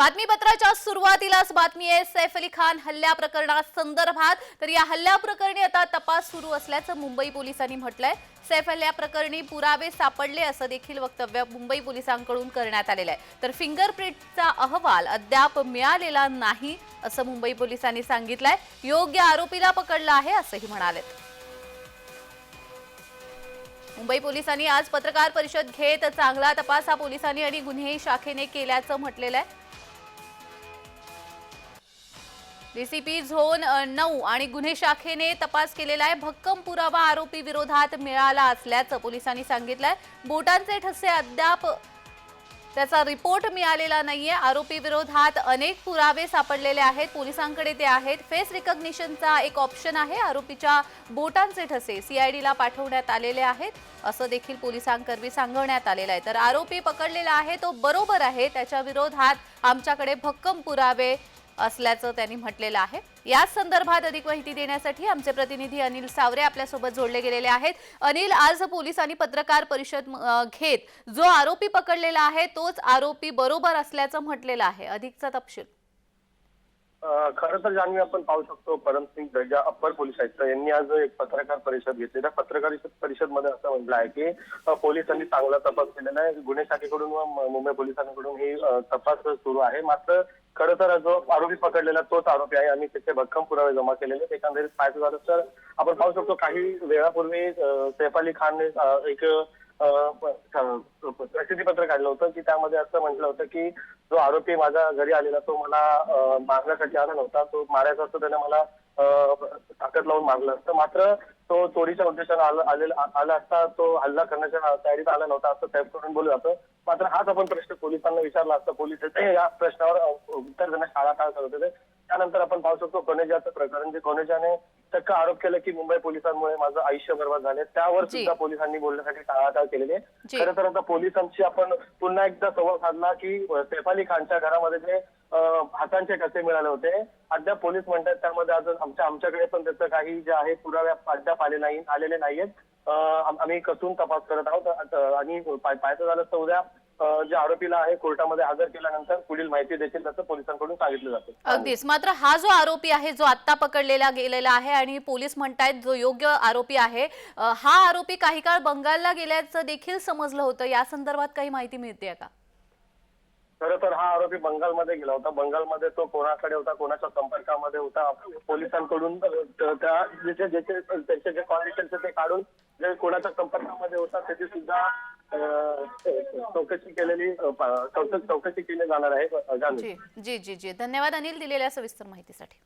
बातमीपत्राच्या सुरुवातीलाच बातमी आहे सैफ अली खान हल्ल्या प्रकरणा संदर्भात. तर या हल्ल्या प्रकरणी आता तपास सुरू असल्याचं मुंबई पोलिसांनी म्हटलंय. सैफ हल्ल्या प्रकरणी पुरावे सापडले असं देखील वक्तव्य मुंबई पोलिसांकडून करण्यात आलेलं आहे. तर फिंगरप्रिंटचा अहवाल अद्याप मिळालेला नाही असं मुंबई पोलिसांनी सांगितलंय. योग्य आरोपीला पकडलं आहे असंही म्हणाले. मुंबई पोलिसांनी आज पत्रकार परिषद घेत चांगला तपास हा पोलिसांनी आणि गुन्हे शाखेने केल्याचं म्हटलेलं आहे. डीसीपी झोन नऊ आणि गुन्हे शाखेने तपास केलेला आहे. भक्कम पुरावा आरोपी विरोधात मिळाला असल्याचं पोलिसांनी सांगितलंय. बोटांचे ठसे अद्याप त्याचा रिपोर्ट मिळालेला नाहीये. आरोपी विरोधात अनेक पुरावे सापडलेले आहेत. पोलिसांकडे ते आहेत. फेस रिकग्निशनचा एक ऑप्शन आहे. आरोपीच्या बोटांचे ठसे सीआयडीला पाठवण्यात आलेले आहेत. असं देखील पोलिसांकरवी सांगण्यात आलेलं आहे. तर आरोपी पकडलेला आहे तो बरोबर आहे. त्याच्या विरोधात आमच्याकडे भक्कम पुरावे असल्याचं त्यांनी म्हटलेलं आहे. याच संदर्भात अधिक माहिती देण्यासाठी आमचे प्रतिनिधी अनिल सावरे आपल्यासोबत जोडले गेलेले आहेत. अनिल आज पोलिसांनी पत्रकार परिषद घेत जो आरोपी पकडलेला आहे तोच आरोपी बरोबर असल्याचं म्हटलेलं आहे. अधिकचा तपशील. खरं तर जाणवी आपण पाहू शकतो परमसिंग दर्जा अप्पर पोलीस आयुक्त यांनी आज एक पत्रकार परिषद घेतली त्या पत्रकार परिषदमध्ये असं म्हटलं आहे की पोलिसांनी चांगला तपास केलेला आहे. गुन्हे शाखेकडून व मुंबई पोलिसांकडून ही तपास सुरू आहे. मात्र खरं तर जो आरोपी पकडलेला तोच आरोपी आहे. आणि त्याचे भक्कम पुरावे जमा केलेले. एकंदरीत पाहायचं झालं तर आपण पाहू शकतो काही वेळापूर्वी सैफ अली खानने एक प्रसिद्धी पत्र काढलं होतं की त्यामध्ये असं म्हटलं होतं की जो आरोपी माझ्या घरी आलेला तो मला मारण्यासाठी आला नव्हता. तो मारायचा असतो त्याने मला ताकद लावून मारलं असतं. मात्र तो चोरीच्या उद्देशाने आला आला असता तो हल्ला करण्याच्या तयारीत आला नव्हता असं साहेब करून बोललं जातं. मात्र हाच आपण प्रश्न पोलिसांना विचारला असता. पोलीस या प्रश्नावर उत्तर देण्यास टाळाटाळ करत होते. त्यानंतर आपण पाहू शकतो कोनेजाचं प्रकरण जे कोनेजाने चक्क आरोप केला की मुंबई पोलिसांमुळे माझं आयुष्य बर्बाद झाले त्यावर जी. सुद्धा पोलिसांनी बोलण्यासाठी टाळाटाळ केलेली आहे जी. खरं तर आता पोलिसांशी आपण पुन्हा एकदा संवाद साधला की सैफ अली खानच्या घरामध्ये जे अं, हातांचे ठसे मिळाले होते अद्याप पोलीस म्हणतात त्यामध्ये अजून आमच्या आमच्याकडे पण त्याचं काही जे आहे पुरावे अद्याप आले नाही आलेले नाहीयेत अं, आम- आम्ही कसून तपास करत आहोत अं, आणि पाहायचं झालं तर उद्या अं, जे आरोपीला आहे कोर्टामध्ये हजर केल्यानंतर पुढील माहिती देखील त्याचं पोलिसांकडून सांगितलं जातं. अगदीच. मात्र हा जो आरोपी आहे जो आत्ता पकडलेला गेलेला आहे आणि पोलीस म्हणतायत जो योग्य आरोपी आहे हा आरोपी काही काळ बंगालला गेल्याचं देखील समजलं होतं. या संदर्भात काही माहिती मिळते का? खरं तर हा आरोपी बंगालमध्ये गेला होता. बंगालमध्ये तो कोणाकडे होता कोणाच्या संपर्कामध्ये होता पोलिसांकडून त- त्या ज्याचे ज्याचे त्याचे जे कॉन्डिशन्स ते काढून जे कोणाच्या संपर्कामध्ये होता त्याची सुद्धा चौकशी केलेली चौकशी केली जाणार आहे जी जी जी. धन्यवाद अनिल दिलेल्या सविस्तर माहितीसाठी.